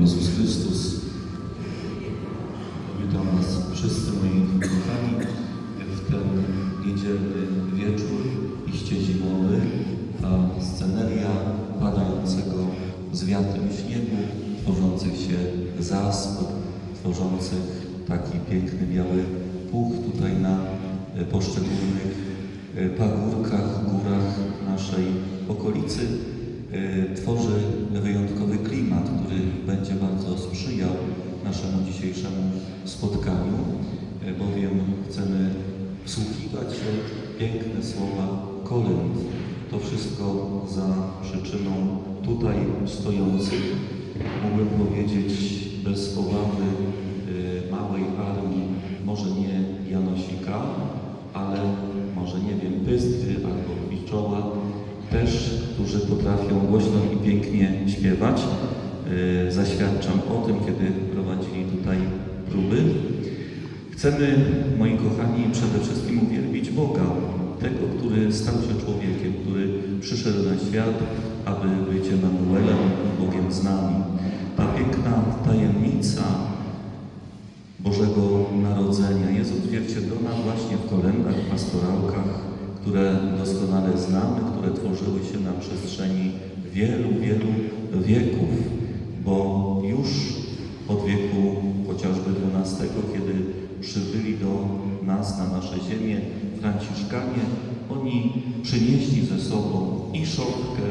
Jezus Chrystus. Witam Was wszyscy moi kochani w ten niedzielny wieczór, iście zimowy, a sceneria padającego z wiatrem śniegu, tworzących się zasp, tworzących taki piękny biały puch tutaj na e, poszczególnych e, pagórkach, górach naszej okolicy tworzy wyjątkowy klimat, który będzie bardzo sprzyjał naszemu dzisiejszemu spotkaniu, e, bowiem chcemy wsłuchiwać się w piękne słowa kolęd. To wszystko za przyczyną tutaj stojących, mógłbym powiedzieć bez obawy e, małej armii, może nie Janosika, ale może nie wiem, Biczoła, też, którzy potrafią głośno i pięknie śpiewać. Yy, Zaświadczam o tym, kiedy prowadzili tutaj próby. Chcemy, moi kochani, przede wszystkim uwielbić Boga, tego, który stał się człowiekiem, który przyszedł na świat, aby być Emanuelem, Bogiem z nami. Ta piękna tajemnica Bożego Narodzenia jest odzwierciedlona właśnie w kolędach, pastorałkach, które doskonale znamy, które tworzyły się na przestrzeni wielu, wielu wieków, bo już od wieku chociażby XII, kiedy przybyli do nas, na nasze ziemię Franciszkanie, oni przynieśli ze sobą i szopkę,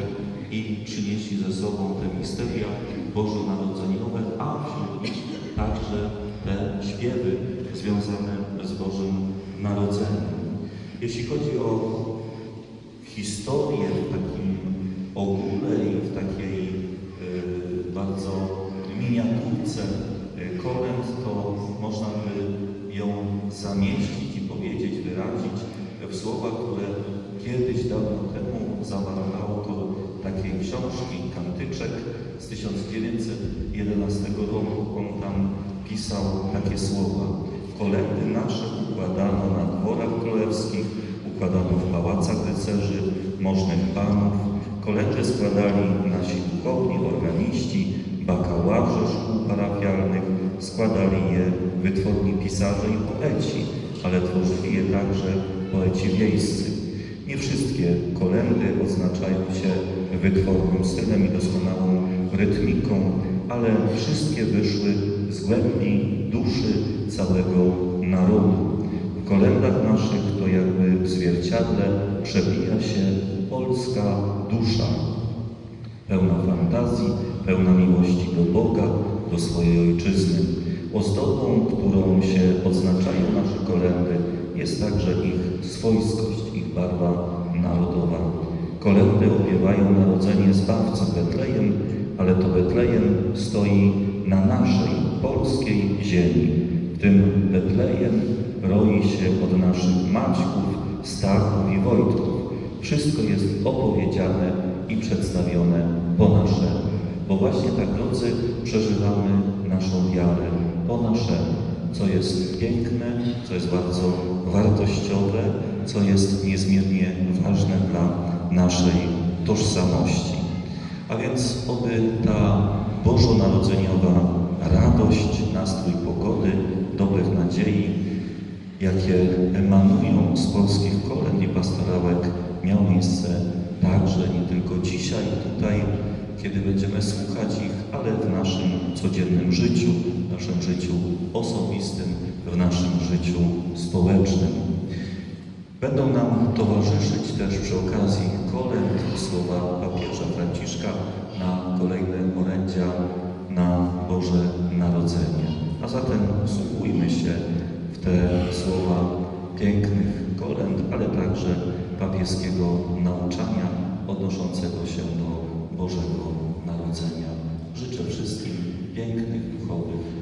i przynieśli ze sobą te misteria bożonarodzeniowe, a wśród nich także te śpiewy związane z Bożym Narodzeniem. Jeśli chodzi o historię w takim ogóle i w takiej e, bardzo miniaturce e, kolęd, to można by ją zamieścić i powiedzieć, wyrazić w słowach, które kiedyś dawno temu zawarł autor takiej książki, Kantyczek z 1911 roku. On tam pisał takie słowa. Kolendy nasze układano na dworach królewskich, układano w pałacach rycerzy, możnych panów. Kolendy składali nasi duchowni, organiści, bakałarzy szkół parafialnych, składali je wytworni pisarze i poeci, ale tworzyli je także poeci wiejscy. Nie wszystkie kolendy odznaczają się wytwornym stylem i doskonałą rytmiką, ale wszystkie wyszły z głębi duszy całego narodu. W kolendach naszych to jakby w zwierciadle przebija się polska dusza, pełna fantazji, pełna miłości do Boga, do swojej ojczyzny. Ozdobą, którą się odznaczają nasze kolendy, jest także ich swojskość, ich barwa narodowa. Kolendy opiewają narodzenie Zbawcy Betlejem, ale to Betlejem stoi na naszej polskiej ziemi. W tym Betlejem roi się od naszych Maćków, Stachów i Wojtków. Wszystko jest opowiedziane i przedstawione po naszemu. Bo właśnie tak, drodzy, przeżywamy naszą wiarę po naszemu, co jest piękne, co jest bardzo wartościowe, co jest niezmiernie ważne dla naszej tożsamości. A więc oby ta bożonarodzeniowa jakie emanują z polskich kolęd i pastorałek, miał miejsce także nie tylko dzisiaj, tutaj, kiedy będziemy słuchać ich, ale w naszym codziennym życiu, w naszym życiu osobistym, w naszym życiu społecznym. Będą nam towarzyszyć też przy okazji kolęd słowa papieża Franciszka na kolejne orędzia na Boże Narodzenie. A zatem wsłuchujmy się te słowa pięknych kolęd, ale także papieskiego nauczania odnoszącego się do Bożego Narodzenia. Życzę wszystkim pięknych, duchowych